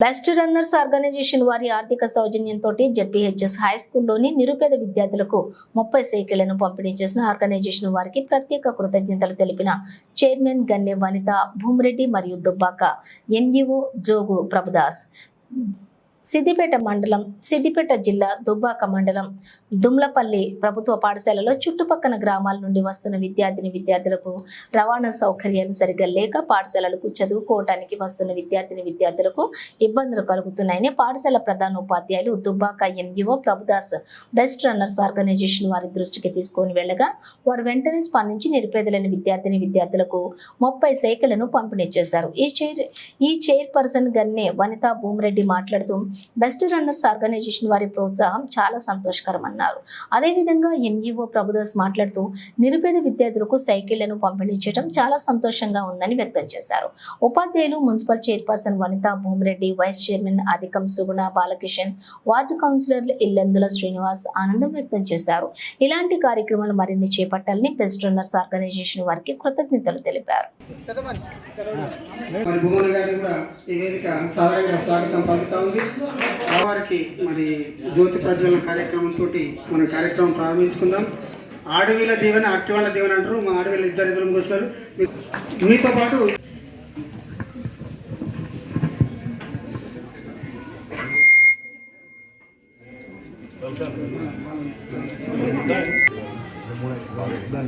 Best runners organisation వారి ఆర్థిక సౌజన్యంతో జడ్పీహెచ్ఎస్ హై స్కూల్లోని నిరుపేద విద్యార్థులకు ముప్పై సైకిళ్ళను పంపిణీ చేసిన ఆర్గనైజేషన్ వారికి ప్రత్యేక కృతజ్ఞతలు తెలిపిన చైర్మన్ గన్నె వనిత భూమిరెడ్డి మరియు దుబ్బాక ఎంఈఓ జోగు ప్రభుదాస్. సిద్దిపేట మండలం సిద్దిపేట జిల్లా దుబ్బాక మండలం దుమ్లపల్లి ప్రభుత్వ పాఠశాలలో చుట్టుపక్కల గ్రామాల నుండి వస్తున్న విద్యార్థిని విద్యార్థులకు రవాణా సౌకర్యాలు సరిగ్గా లేక పాఠశాలలకు చదువుకోవటానికి వస్తున్న విద్యార్థిని విద్యార్థులకు ఇబ్బందులు కలుగుతున్నాయని పాఠశాల ప్రధాన ఉపాధ్యాయులు Dubbaka MEO Prabhudas best runners organisation వారి దృష్టికి తీసుకొని వెళ్ళగా వారు వెంటనే స్పందించి నిరుపేదలైన విద్యార్థిని విద్యార్థులకు ముప్పై సైకిళ్ళను పంపిణీ చేశారు. ఈ చైర్ ఈ చైర్ పర్సన్ గన్నే వనితా భూమిరెడ్డి మాట్లాడుతూ బెస్ట్ రన్నర్స్ ఆర్గనైజేషన్ వారి ప్రోత్సాహం చాలా సంతోషకరం అన్నారు అదేవిధంగా ఎంఈఓ ప్రభుదాస్ మాట్లాడుతూ నిరుపేద విద్యార్థులకు సైకిళ్ళను పంపిణీ చేయడం చాలా సంతోషంగా ఉందని వ్యక్తం చేశారు. ఉపాధ్యాయులు municipal chairperson Vanitha Bhumireddy vice chairman అధికం సుగుణ బాలకిషన్ వార్డు కౌన్సిలర్లు ఇల్లందుల శ్రీనివాస్ ఆనందం వ్యక్తం చేశారు. ఇలాంటి కార్యక్రమాలు మరిన్ని చేపట్టాలని బెస్ట్ రన్నర్స్ ఆర్గనైజేషన్ వారికి కృతజ్ఞతలు తెలిపారు. ఈ వేదిక సాధారణంగా స్వాగతం పలుకుతా ఉంది. వారికి మరి జ్యోతి ప్రజ్వలన కార్యక్రమంతో మన కార్యక్రమం ప్రారంభించుకుందాం. ఆడవీల దీవెన అట్టివాళ్ళ దీవెన అంటారు. మా ఆడవిల ఇద్దరు ఇద్దరు కూర్చున్నారు మీతో పాటు నం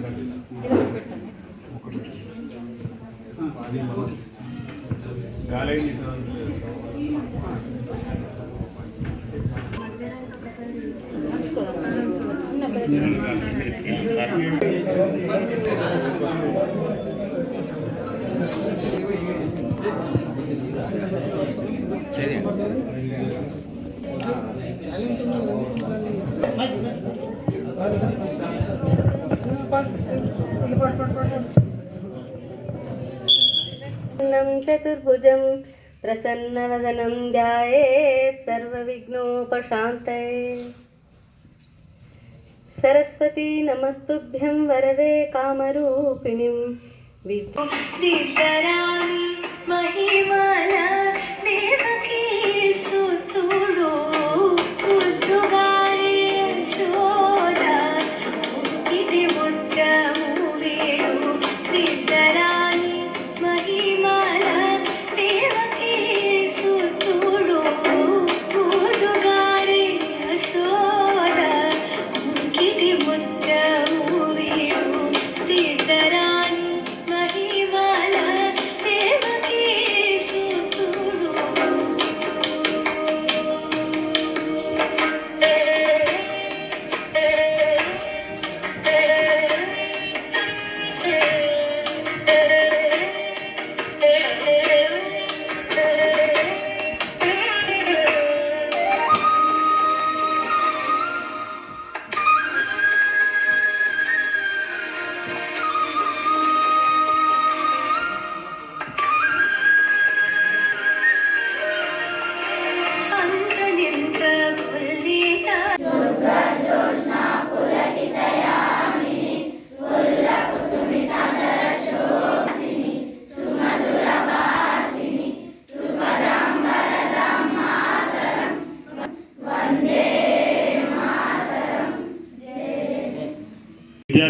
चतुर्भुजं प्रसन्नवदनं ध्याये सर्वविघ्नोपशान्तये। సరస్వతీ నమస్తుభ్యం వరదే కామరూపిణిం. విద్యారాణి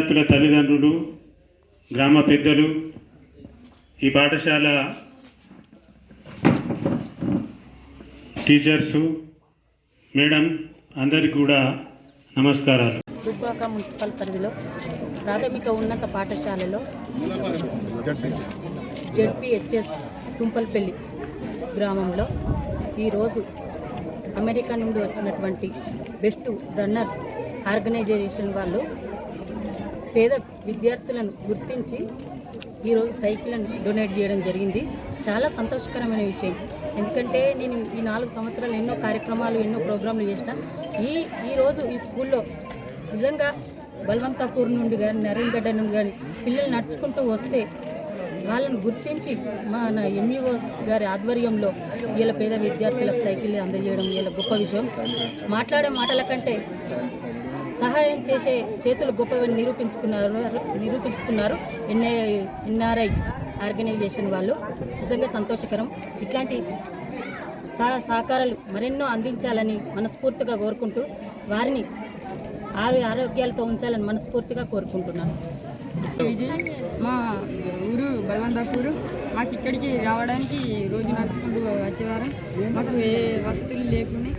విద్యార్థుల తల్లిదండ్రులు గ్రామ పెద్దలు ఈ పాఠశాల టీచర్సు మేడం అందరికీ కూడా నమస్కారాలు. దుబ్బాక మున్సిపల్ పరిధిలో ప్రాథమిక ఉన్నత పాఠశాలలో జడ్పిహెచ్ఎస్ తుంపల్పల్లి గ్రామంలో ఈరోజు అమెరికా నుండి వచ్చినటువంటి బెస్ట్ రన్నర్స్ ఆర్గనైజేషన్ వాళ్ళు పేద విద్యార్థులను గుర్తించి ఈరోజు సైకిళ్ళను డొనేట్ చేయడం జరిగింది. చాలా సంతోషకరమైన విషయం. ఎందుకంటే నేను ఈ నాలుగు సంవత్సరాలు ఎన్నో కార్యక్రమాలు ఎన్నో ప్రోగ్రాంలు చేసిన ఈ ఈరోజు ఈ స్కూల్లో నిజంగా బల్వంతాపూర్ నుండి కానీ నరేంగడ్డ నుండి కానీ పిల్లలు నడుచుకుంటూ వస్తే వాళ్ళని గుర్తించి మన ఎంఈఓ గారి ఆధ్వర్యంలో వీళ్ళ పేద విద్యార్థులకు సైకిల్ అందజేయడం వీళ్ళ గొప్ప విషయం. మాట్లాడే మాటల కంటే సహాయం చేసే చేతులు గొప్పవని నిరూపించుకున్నారు నిరూపించుకున్నారు ఎన్ఐ ఎన్ఆర్ఐ ఆర్గనైజేషన్ వాళ్ళు. నిజంగా సంతోషకరం. ఇట్లాంటి సహ సహకారాలు మరెన్నో అందించాలని మనస్ఫూర్తిగా కోరుకుంటూ వారిని ఆరు ఆరోగ్యాలతో ఉంచాలని మనస్ఫూర్తిగా కోరుకుంటున్నాను. విజయ్ మా ఊరు బలవంతపూరు. మాకు ఇక్కడికి రావడానికి రోజు నడుచుకుంటూ వచ్చేవారు. మాకు ఏ వసతులు లేకుండా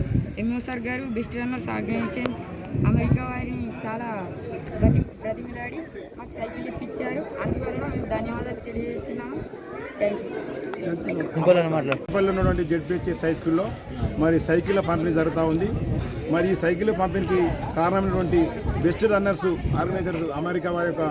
ఎంఓ సార్ గారు బెస్ట్ రన్నర్స్ ఆర్గనైజేషన్స్ అమెరికా వారిని చాలా ప్రతి ప్రతిమిలాడి మాకు సైకిల్ ఇప్పించారు. అందువలన మేము ధన్యవాదాలు తెలియజేస్తున్నాము. థ్యాంక్ యూ పల్లి ఉన్నటువంటి జెడ్పిహెచ్ఎస్ హై స్కూల్లో మరి సైకిళ్ళ పంపిణీ జరుగుతూ ఉంది. మరి ఈ సైకిల్ పంపిణీకి కారణమైనటువంటి బెస్ట్ రన్నర్స్ ఆర్గనైజర్స్ అమెరికా వారి యొక్క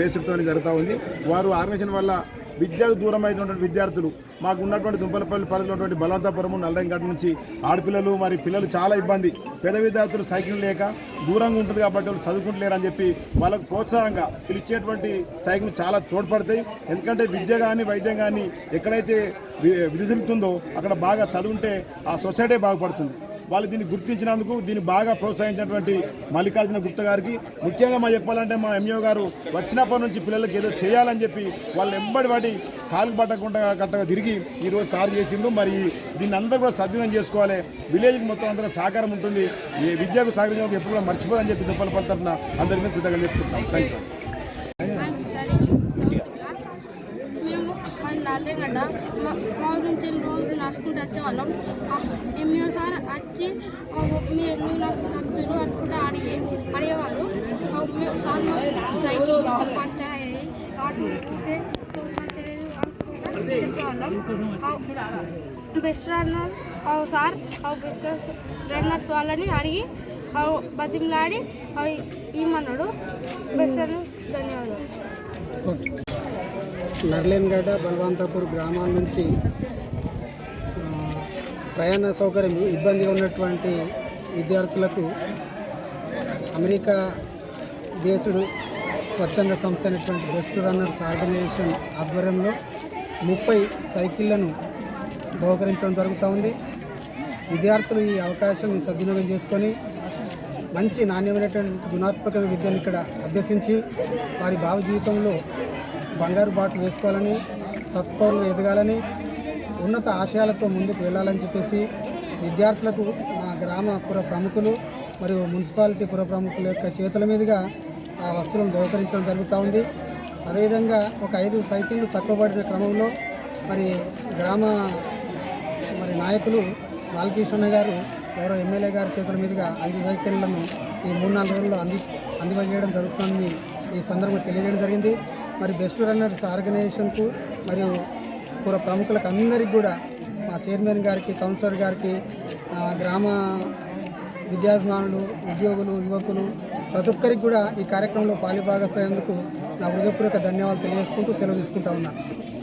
బేసిక్తో జరుగుతూ ఉంది. వారు ఆర్గనైజేషన్ వల్ల విద్యకు దూరం అయినటువంటి విద్యార్థులు మాకు ఉన్నటువంటి దుంపలపల్లి పరిధిలో ఉన్నటువంటి బలవంతపురము నల్లరంగడ్ నుంచి ఆడపిల్లలు మరి పిల్లలు చాలా ఇబ్బంది. పేద విద్యార్థులు సైకిల్ లేక దూరంగా ఉంటుంది కాబట్టి వాళ్ళు చదువుకుంటలేరు అని చెప్పి వాళ్ళకు ప్రోత్సాహంగా పిలిచేటువంటి సైకిల్ చాలా తోడ్పడతాయి. ఎందుకంటే విద్య కానీ వైద్యం కానీ ఎక్కడైతే వి- అక్కడ బాగా చదువుంటే ఆ సొసైటీ బాగుపడుతుంది. వాళ్ళు దీన్ని గుర్తించినందుకు దీన్ని బాగా ప్రోత్సహించినటువంటి మల్లికార్జున గుప్త గారికి. ముఖ్యంగా మా చెప్పాలంటే మా ఎంఈఓ గారు వచ్చినప్పటి నుంచి పిల్లలకి ఏదో చేయాలని చెప్పి వాళ్ళు ఎంబడి వాటి కాలు పట్టకుండా కట్టగా తిరిగి ఈరోజు సార్ చేసిండు. మరి దీన్ని అందరూ కూడా సద్వినియోగం చేసుకోవాలి. విలేజ్కి మొత్తం అందరూ సహకారం ఉంటుంది. ఈ విద్యకు సహకరించడం ఎప్పుడు కూడా మర్చిపోదని చెప్పి దుప్పల పల అందరికీ కృతజ్ఞతలు చెప్పుకుంటున్నాం థ్యాంక్ యూ మేము మన నల్లగడ్డ మా మా ఊరి నుంచి రోజు నడుచుకుంటూ వచ్చేవాళ్ళం ఎంఈఓ సార్ వచ్చి మీరు ఎందుకు నడుచుకుంటూ అనుకుంటే అడిగే అడిగేవారు ఆ, మేము సార్ మాకు సైకిల్ మొత్తం పంచర్ అయ్యాయి auto చెప్పేవాళ్ళం best runner sir best runners వాళ్ళని అడిగి బతిమలాడి ఆ, ఇమ్మన్నాడు బెస్ట్ రన్నర్ ధన్యవాదాలు నర్లేన్గడ్డ బలవంతపూర్ గ్రామాల నుంచి ప్రయాణ సౌకర్యం ఇబ్బంది ఉన్నటువంటి విద్యార్థులకు అమెరికా దేశుడు స్వచ్ఛంద సంస్థ అనేటువంటి బెస్ట్ రన్నర్స్ ఆర్గనైజేషన్ ఆధ్వర్యంలో ముప్పై సైకిళ్ళను బహుకరించడం జరుగుతూ ఉంది. విద్యార్థులు ఈ అవకాశం సద్వినియోగం చేసుకొని మంచి నాణ్యమైనటువంటి గుణాత్మక విద్యను ఇక్కడ అభ్యసించి వారి భావ జీవితంలో బంగారు బాటలు వేసుకోవాలని సత్పౌరులు ఎదగాలని ఉన్నత ఆశయాలతో ముందుకు వెళ్ళాలని చెప్పేసి విద్యార్థులకు మా గ్రామ పుర ప్రముఖులు మరియు మున్సిపాలిటీ పుర ప్రముఖుల యొక్క చేతుల మీదుగా ఆ వస్తువులను బహుకరించడం జరుగుతూ ఉంది. అదేవిధంగా ఒక ఐదు సైకిళ్ళు తక్కువ పడిన క్రమంలో మరి గ్రామ మరి నాయకులు బాలకృష్ణ గారు ఎవరో ఎమ్మెల్యే గారి చేతుల మీదుగా ఐదు సైకిళ్ళను ఈ మూడు నాలుగు రోజుల్లో అంది అందివజేయడం జరుగుతుందని ఈ సందర్భంగా తెలియజేయడం జరిగింది. మరి బెస్ట్ రన్నర్స్ ఆర్గనైజేషన్కు మరియు పుర ప్రముఖులకు అందరికీ కూడా మా చైర్మన్ గారికి కౌన్సిలర్ గారికి గ్రామ విద్యాభిమానులు ఉద్యోగులు యువకులు ప్రతి ఒక్కరికి కూడా ఈ కార్యక్రమంలో పాలుభాగస్తున్నందుకు నా హృదయపూర్వక ధన్యవాదాలు తెలియజేసుకుంటూ సెలవు తీసుకుంటా ఉన్నాను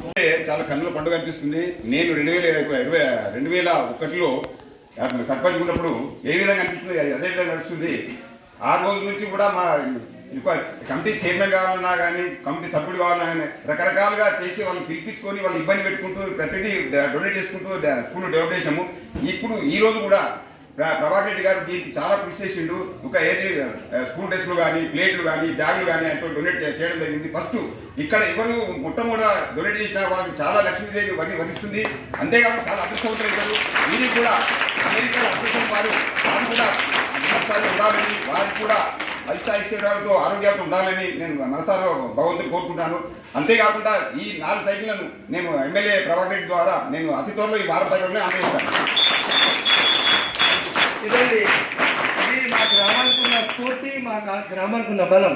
అంటే చాలా కన్నుల పండుగ అనిపిస్తుంది. నేను రెండు వేల ఇరవై రెండు వేల ఒకటిలో సర్పంచ్ ఉన్నప్పుడు ఏ విధంగా అనిపిస్తుంది? అది అదే విధంగా నడుస్తుంది. ఆ రోజు నుంచి కూడా మా ఇంకా కమిటీ చైర్మన్ కావాలన్నా కానీ కమిటీ సభ్యుడు కావాలన్నా కానీ రకరకాలుగా చేసి వాళ్ళని పిలిపించుకొని వాళ్ళు ఇబ్బంది పెట్టుకుంటూ ప్రతిదీ డొనేట్ చేసుకుంటూ స్కూల్ డెవలప్ చేసాము ఇప్పుడు ఈ రోజు కూడా ప్రభాకర్ రెడ్డి గారు దీనికి చాలా కృషి చేసిండు. ఒక ఏది స్కూల్ డ్రెస్లు కానీ ప్లేట్లు కానీ బ్యాగులు కానీ అంటే డొనేట్ చేయడం జరిగింది. ఫస్ట్ ఇక్కడ ఎవరు మొట్టమొదట డొనేట్ చేసిన వాళ్ళకి చాలా లక్ష్మీదేవి వరి వరిస్తుంది. అంతేకాకుండా చాలా అదృష్టవంతులు వీరికి కూడా అమెరికా అదృష్టం వారు. వారు కూడా వారికి కూడా ఐశ్వర్యాలతో ఆరోగ్యాలతో ఉండాలని నేను మనసారా భగవంతుని కోరుకుంటాను అంతేకాకుండా ఈ నాలుగు సైకిళ్ళను నేను ఎమ్మెల్యే ప్రభాకర్ రెడ్డి ద్వారా నేను అతి త్వరలో ఈ భారత తగ్గడమే అందజేస్తాను ఇదండి. ఇది మా గ్రామానికి ఉన్న స్ఫూర్తి మా గ్రామానికి ఉన్న బలం.